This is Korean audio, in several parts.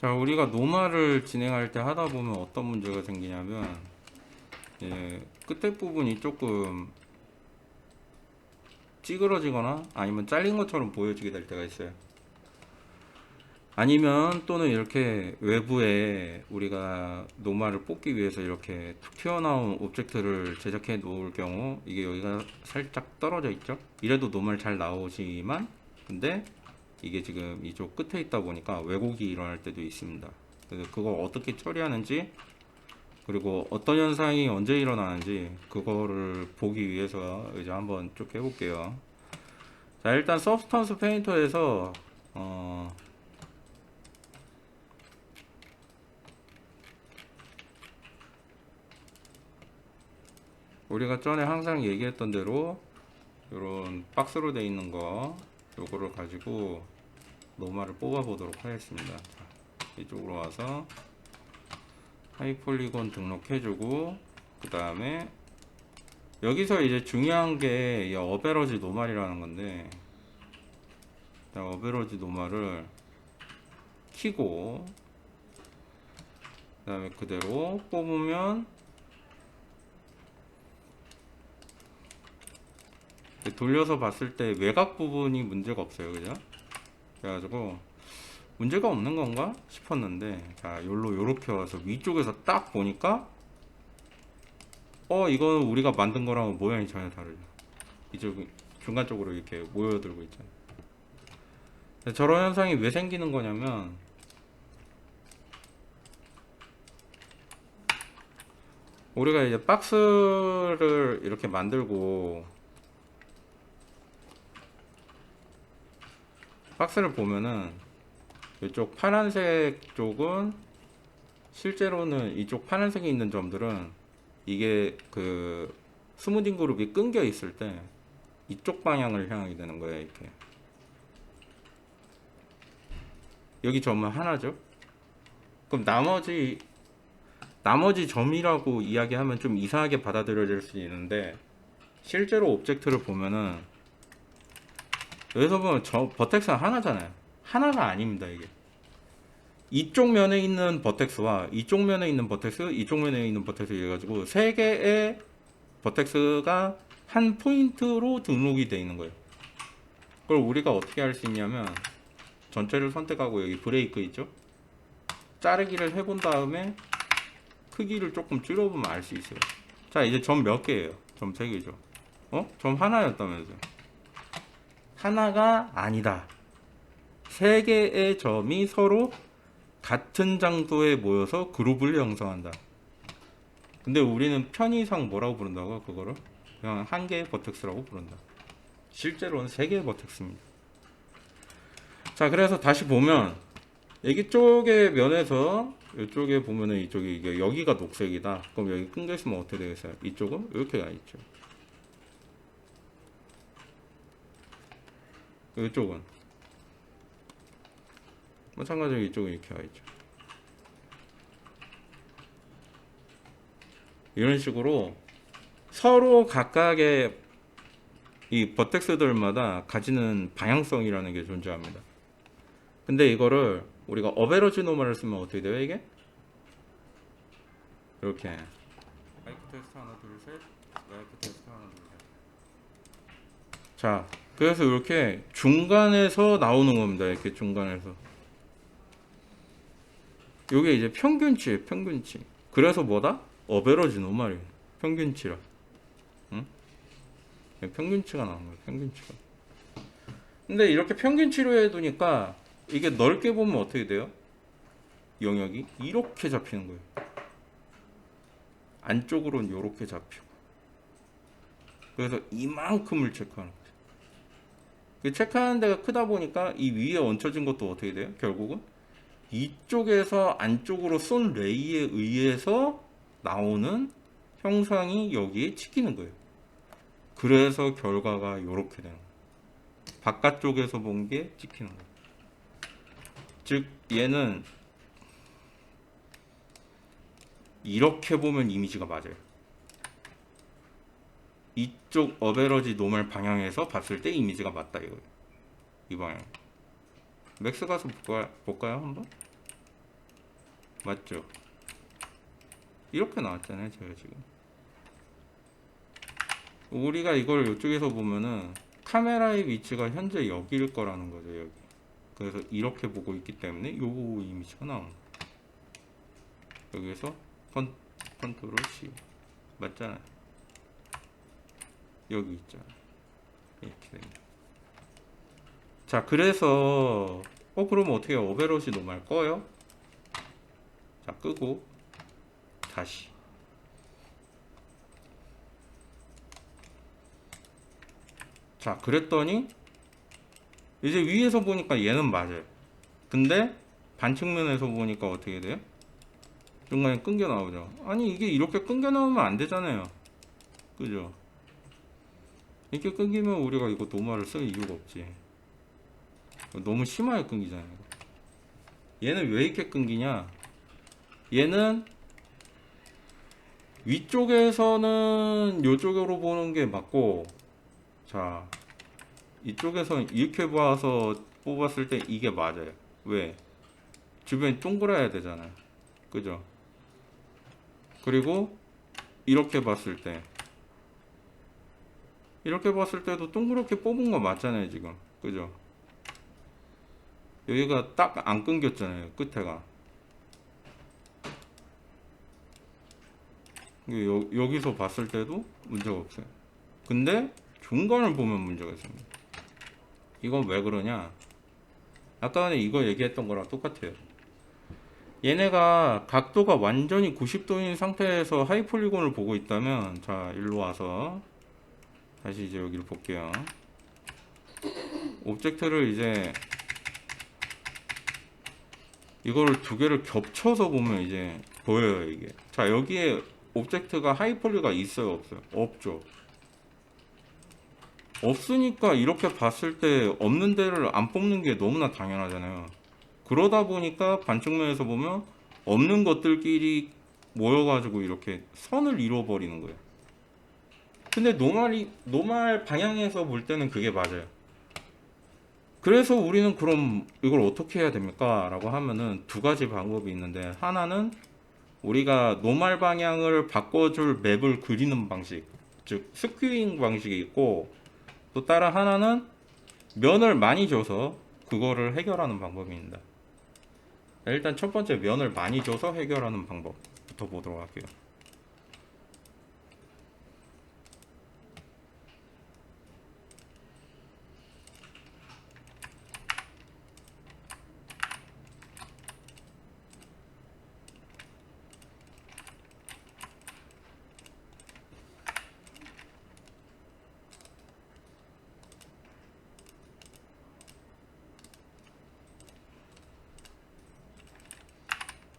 자, 우리가 노말을 진행할 때 하다 보면 어떤 문제가 생기냐면, 예, 끝에 부분이 조금 찌그러지거나 아니면 잘린 것처럼 보여지게 될 때가 있어요. 아니면 또는 이렇게 외부에 우리가 노말을 뽑기 위해서 이렇게 툭 튀어나온 오브젝트를 제작해 놓을 경우 이게 여기가 살짝 떨어져 있죠? 이래도 노말 잘 나오지만 근데 이게 지금 이쪽 끝에 있다 보니까 왜곡이 일어날 때도 있습니다. 그래서 그걸 어떻게 처리하는지 그리고 어떤 현상이 언제 일어나는지 그거를 보기 위해서 이제 한번 쭉 해볼게요. 자 일단 서브스턴스 페인터에서 어 우리가 전에 항상 얘기했던 대로 이런 박스로 돼 있는 거 요거를 가지고 노마를 뽑아 보도록 하겠습니다. 자, 이쪽으로 와서 하이폴리곤 등록해주고 그 다음에 여기서 이제 중요한 게이 어베러지 노말이라는 건데 자, 어베러지 노말을 키고 그 다음에 그대로 뽑으면 돌려서 봤을 때 외곽 부분이 문제가 없어요 그죠? 그래가지고 문제가 없는 건가 싶었는데 자 요로 요렇게 와서 위쪽에서 딱 보니까 어 이건 우리가 만든 거랑 모양이 전혀 다르죠. 이쪽 중간 쪽으로 이렇게 모여들고 있잖아요. 저런 현상이 왜 생기는 거냐면 우리가 이제 박스를 이렇게 만들고 박스를 보면은 이쪽 파란색 쪽은 실제로는 이쪽 파란색이 있는 점들은 이게 그 스무딩 그룹이 끊겨 있을 때 이쪽 방향을 향하게 되는 거예요 이렇게. 여기 점은 하나죠? 그럼 나머지 나머지 점이라고 이야기하면 좀 이상하게 받아들여질 수 있는데 실제로 오브젝트를 보면은 여기서 보면 저 버텍스는 하나잖아요. 하나가 아닙니다, 이게. 이쪽 면에 있는 버텍스와 이쪽 면에 있는 버텍스, 이쪽 면에 있는 버텍스 해가지고 세 개의 버텍스가 한 포인트로 등록이 되어 있는 거예요. 그걸 우리가 어떻게 할 수 있냐면 전체를 선택하고 여기 브레이크 있죠? 자르기를 해본 다음에 크기를 조금 줄여보면 알 수 있어요. 자, 이제 점 몇 개예요? 점 세 개죠. 어? 점 하나였다면서요. 하나가 아니다. 세 개의 점이 서로 같은 장소에 모여서 그룹을 형성한다. 근데 우리는 편의상 뭐라고 부른다고 그거를? 그냥 한 개의 버텍스라고 부른다. 실제로는 세 개의 버텍스입니다. 자, 그래서 다시 보면 여기 쪽의 면에서 이쪽에 보면은 이쪽이 여기가 녹색이다. 그럼 여기 끊겨 있으면 어떻게 되겠어요? 이쪽은 이렇게 가 있죠. 이쪽은 마찬가지로 이쪽은 이렇게 와 있죠. 이런 식으로 서로 각각의 이 버텍스들마다 가지는 방향성이라는 게 존재합니다. 근데 이거를 우리가 어베러지 노멀을 쓰면 어떻게 돼요 이게? 이렇게 마이크 테스트 하나 둘셋 마이크 테스트 하나 둘셋 자 그래서 이렇게 중간에서 나오는 겁니다. 이렇게 중간에서. 요게 이제 평균치예요, 평균치. 그래서 뭐다? 어베러지 노말이에요. 평균치라. 응? 평균치가 나온 거예요, 평균치가. 근데 이렇게 평균치로 해두니까 이게 넓게 보면 어떻게 돼요? 영역이 이렇게 잡히는 거예요. 안쪽으로는 이렇게 잡히고. 그래서 이만큼을 체크하는 거예요. 그 체크하는 데가 크다 보니까 이 위에 얹혀진 것도 어떻게 돼요? 결국은 이쪽에서 안쪽으로 쏜 레이에 의해서 나오는 형상이 여기에 찍히는 거예요. 그래서 결과가 이렇게 되는 거예요. 바깥쪽에서 본 게 찍히는 거예요. 즉 얘는 이렇게 보면 이미지가 맞아요. 이쪽 어베러지 노멀 방향에서 봤을 때 이미지가 맞다 이거예요. 이 방향. 맥스 가서 볼까요, 볼까요 한번? 맞죠? 이렇게 나왔잖아요 제가 지금 우리가 이걸 이쪽에서 보면은 카메라의 위치가 현재 여기일 거라는 거죠 여기 그래서 이렇게 보고 있기 때문에 요 이미지가 거예요 여기에서 컨, 컨트롤 C 맞잖아요 여기 있잖아요 이렇게 됩니다. 자 그래서 어 그럼 어떻게 오베롯이 노말 꺼요? 자 끄고 다시. 자 그랬더니 이제 위에서 보니까 얘는 맞아요. 근데 반측면에서 보니까 어떻게 돼요? 중간에 끊겨 나오죠. 아니 이게 이렇게 끊겨 나오면 안 되잖아요. 그죠 이렇게 끊기면 우리가 이거 노말을 쓸 이유가 없지. 너무 심하게 끊기잖아요. 얘는 왜 이렇게 끊기냐? 얘는 위쪽에서는 이쪽으로 보는 게 맞고 자 이쪽에서는 이렇게 봐서 뽑았을 때 이게 맞아요. 왜? 주변이 동그라야 되잖아요. 그죠? 그리고 이렇게 봤을 때 이렇게 봤을 때도 동그랗게 뽑은 거 맞잖아요 지금. 그죠? 여기가 딱 안 끊겼잖아요 끝에가. 여, 여기서 봤을 때도 문제가 없어요. 근데 중간을 보면 문제가 있습니다. 이건 왜 그러냐? 아까 전에 이거 얘기했던 거랑 똑같아요. 얘네가 각도가 완전히 90도인 상태에서 하이폴리곤을 보고 있다면 자 일로 와서 다시 이제 여기를 볼게요. 오브젝트를 이제 이거를 두 개를 겹쳐서 보면 이제 보여요 이게. 자 여기에 오브젝트가 하이폴리가 있어요 없어요? 없죠. 없으니까 이렇게 봤을 때 없는 데를 안 뽑는 게 너무나 당연하잖아요. 그러다 보니까 반측면에서 보면 없는 것들끼리 모여가지고 이렇게 선을 이루어버리는 거예요 근데 노말이 노말 방향에서 볼 때는 그게 맞아요 그래서 우리는 그럼 이걸 어떻게 해야 됩니까? 라고 하면은 두 가지 방법이 있는데 하나는 우리가 노말 방향을 바꿔줄 맵을 그리는 방식 즉 스큐잉 방식이 있고 또 다른 하나는 면을 많이 줘서 그거를 해결하는 방법입니다 자, 일단 첫 번째 면을 많이 줘서 해결하는 방법부터 보도록 할게요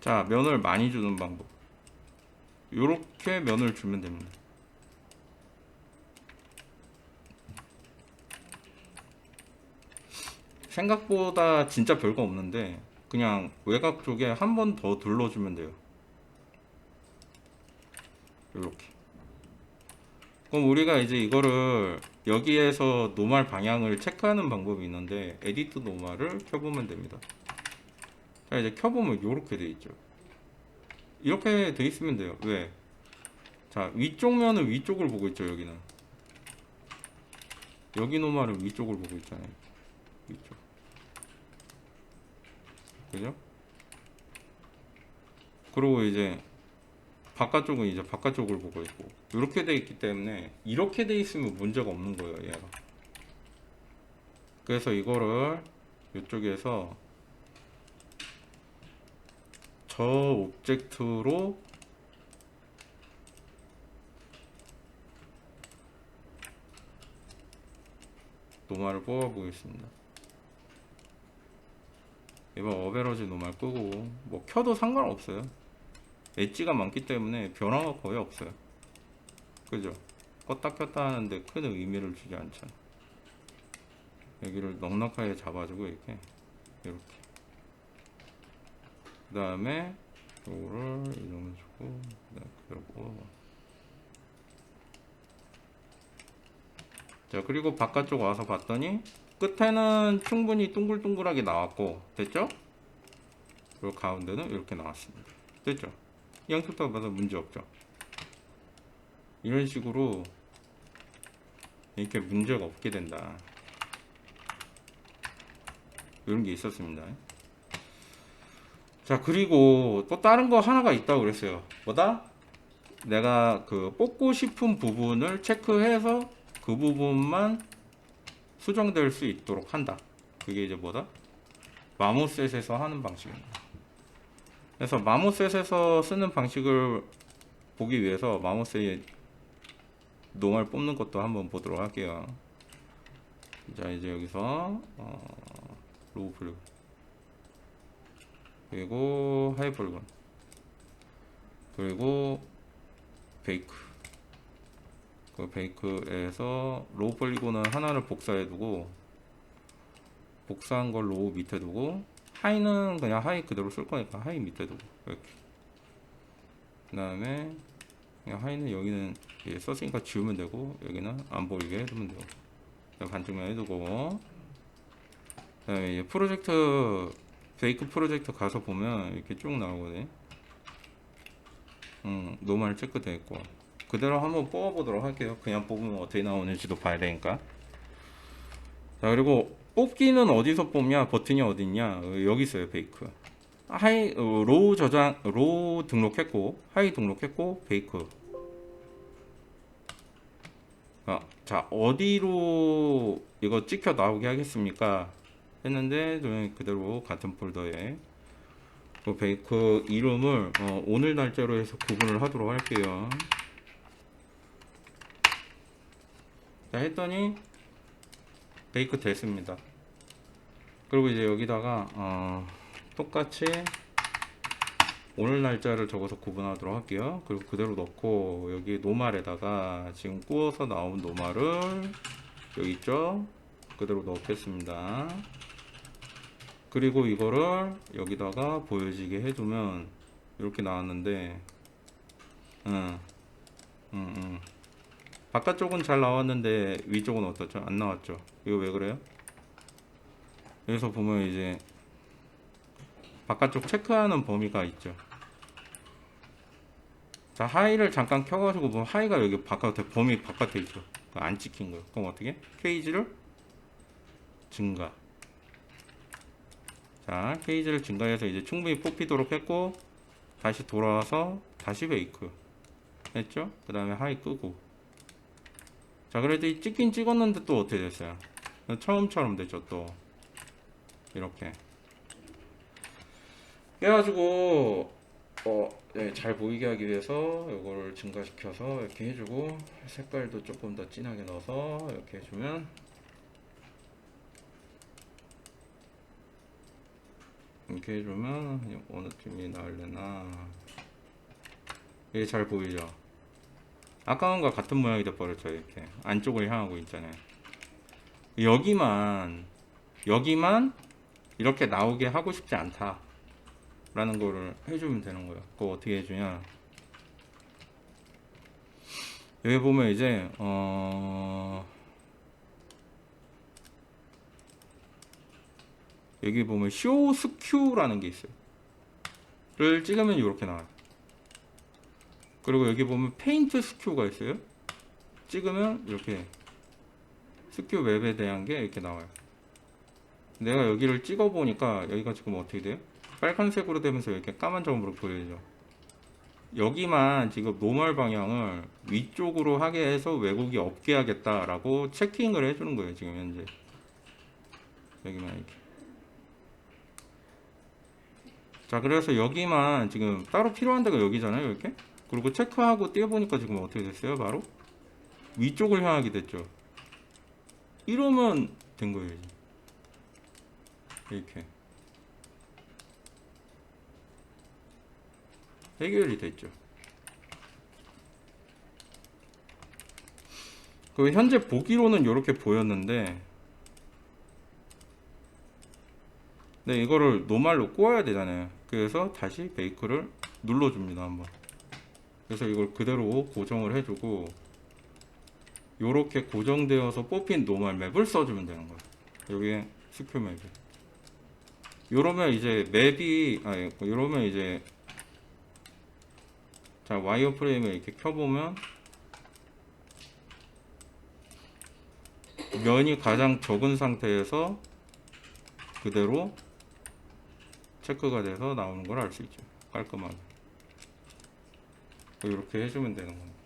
자 면을 많이 주는 방법. 이렇게 면을 주면 됩니다. 생각보다 진짜 별거 없는데 그냥 외곽 쪽에 한 번 더 둘러주면 돼요. 이렇게. 그럼 우리가 이제 이거를 여기에서 노말 방향을 체크하는 방법이 있는데 에디트 노말을 켜보면 됩니다 자 이제 켜보면 이렇게 돼 있죠. 이렇게 돼 있으면 돼요. 왜? 자 위쪽 면은 위쪽을 보고 있죠 여기는. 여기 노말은 위쪽을 보고 있잖아요. 위쪽. 그죠? 그리고 이제 바깥쪽은 이제 바깥쪽을 보고 있고. 이렇게 돼 있기 때문에 이렇게 돼 있으면 문제가 없는 거예요 얘가. 그래서 이거를 이쪽에서 저 오브젝트로 노말을 뽑아 보겠습니다. 이번 어베러지 노말 끄고 뭐 켜도 상관없어요. 엣지가 많기 때문에 변화가 거의 없어요. 그죠? 껐다 켰다 하는데 큰 의미를 주지 않죠. 여기를 넉넉하게 잡아주고 이렇게 이렇게 그 다음에 요거를 이동을 주고 그다음 그러고 자 그리고 바깥쪽 와서 봤더니 끝에는 충분히 둥글둥글하게 나왔고 됐죠? 그리고 가운데는 이렇게 나왔습니다. 됐죠? 양쪽 다 봐도 문제 없죠? 이런 식으로 이렇게 문제가 없게 된다. 이런 게 있었습니다. 자, 그리고 또 다른 거 하나가 있다고 그랬어요. 뭐다? 내가 그 뽑고 싶은 부분을 체크해서 그 부분만 수정될 수 있도록 한다. 그게 이제 뭐다? 마모셋에서 하는 방식입니다. 그래서 마모셋에서 쓰는 방식을 보기 위해서 마모셋 노말 뽑는 것도 한번 보도록 할게요. 자 이제 여기서 어, 로우 폴리곤 그리고 하이 폴리곤. 그리고 베이크. 그 베이크에서 로우 폴리곤은 하나를 복사해 두고 복사한 걸 로우 밑에 두고 하이는 그냥 하이 그대로 쓸 거니까 하이 밑에 두고 이렇게. 그 다음에 그냥 하이는 여기는 이제 썼으니까 지우면 되고 여기는 안 보이게 해두면 되고. 반쪽만 해두고. 그 다음에 이제 프로젝트 베이크 프로젝트 가서 보면 이렇게 쭉 나오거든. 음, 노말 체크돼 있고. 그대로 한번 뽑아보도록 할게요. 그냥 뽑으면 어떻게 나오는지도 봐야 되니까. 자 그리고 뽑기는 어디서 뽑냐? 버튼이 어딨냐? 어, 여기 있어요 베이크. 하이 어, 로우 저장 로우 등록했고 하이 등록했고 베이크. 아, 자 어디로 이거 찍혀 나오게 하겠습니까 했는데 그대로 같은 폴더에 그 베이크 이름을 어, 오늘 날짜로 해서 구분을 하도록 할게요 자 했더니 베이크 됐습니다 그리고 이제 여기다가 어, 똑같이 오늘 날짜를 적어서 구분하도록 할게요. 그리고 그대로 넣고 여기 노말에다가 지금 구워서 나온 노말을 여기 있죠? 그대로 넣겠습니다. 그리고 이거를 여기다가 보여지게 해두면 이렇게 나왔는데, 응, 응, 응. 바깥쪽은 잘 나왔는데 위쪽은 어떻죠? 안 나왔죠? 이거 왜 그래요? 여기서 보면 이제 바깥쪽 체크하는 범위가 있죠. 자, 하이를 잠깐 켜가지고 보면 하이가 여기 바깥에 범위 바깥에 있죠. 안 찍힌 거예요. 그럼 어떻게? 케이지를 증가. 자, 케이지를 증가해서 이제 충분히 뽑히도록 했고 다시 돌아와서 다시 베이크 했죠. 그 다음에 하이 끄고. 자, 그래도 이 찍긴 찍었는데 또 어떻게 됐어요? 처음처럼 됐죠. 또 이렇게. 그래가지고 어, 네, 잘 보이게 하기 위해서 이거를 증가시켜서 이렇게 해주고 색깔도 조금 더 진하게 넣어서 이렇게 해주면 이렇게 해주면 어느 팀이 나을래나 이게 잘 보이죠? 아까운과 같은 모양이 돼버렸죠 이렇게 안쪽을 향하고 있잖아요 여기만 여기만 이렇게 나오게 하고 싶지 않다 라는 거를 해주면 되는 거예요. 그거 어떻게 해주냐? 여기 보면 이제 어 여기 보면 쇼 스큐라는 게 있어요. 를 찍으면 이렇게 나와요. 그리고 여기 보면 페인트 스큐가 있어요. 찍으면 이렇게 스큐 맵에 대한 게 이렇게 나와요. 내가 여기를 찍어 보니까 여기가 지금 어떻게 돼요? 빨간색으로 되면서 이렇게 까만 점으로 보여요. 여기만 지금 노멀 방향을 위쪽으로 하게 해서 왜곡이 없게 하겠다라고 체킹을 해주는 거예요. 지금 현재 여기만 이렇게. 자 그래서 여기만 지금 따로 필요한 데가 여기잖아요. 이렇게. 그리고 체크하고 떼어보니까 지금 어떻게 됐어요? 바로 위쪽을 향하게 됐죠. 이러면 된 거예요. 이렇게. 해결이 됐죠. 그 현재 보기로는 이렇게 보였는데 네 이거를 노말로 구워야 되잖아요. 그래서 다시 베이크를 눌러줍니다 한번. 그래서 이걸 그대로 고정을 해주고 이렇게 고정되어서 뽑힌 노말 맵을 써주면 되는 거예요. 여기에 스큐 맵이 요러면 이제 맵이 아니 요러면 이제 자 와이어 프레임을 이렇게 켜보면 면이 가장 적은 상태에서 그대로 체크가 돼서 나오는 걸 알 수 있죠. 깔끔하게. 이렇게 해주면 되는 겁니다.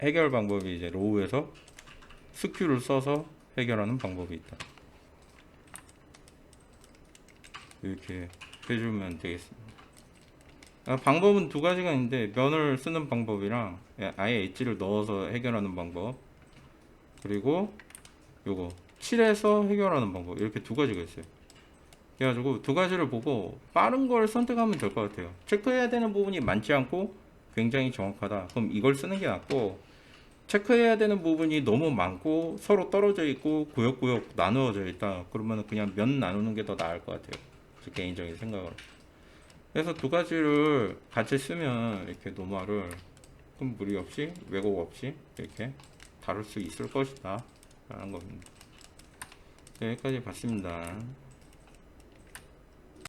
해결 방법이 이제 로우에서 스큐를 써서 해결하는 방법이 있다. 이렇게 해주면 되겠습니다. 아, 방법은 두 가지가 있는데 면을 쓰는 방법이랑 아예 엣지를 넣어서 해결하는 방법. 그리고 요거 칠해서 해결하는 방법. 이렇게 두 가지가 있어요 그래가지고 두 가지를 보고 빠른 걸 선택하면 될 것 같아요. 체크해야 되는 부분이 많지 않고 굉장히 정확하다. 그럼 이걸 쓰는 게 낫고 체크해야 되는 부분이 너무 많고 서로 떨어져 있고 구역구역 나누어져 있다. 그러면 그냥 면 나누는 게 더 나을 것 같아요. 제 개인적인 생각으로. 그래서 두 가지를 같이 쓰면 이렇게 노마를 큰 무리 없이 왜곡 없이 이렇게 다룰 수 있을 것이다. 라는 겁니다. 네, 여기까지 봤습니다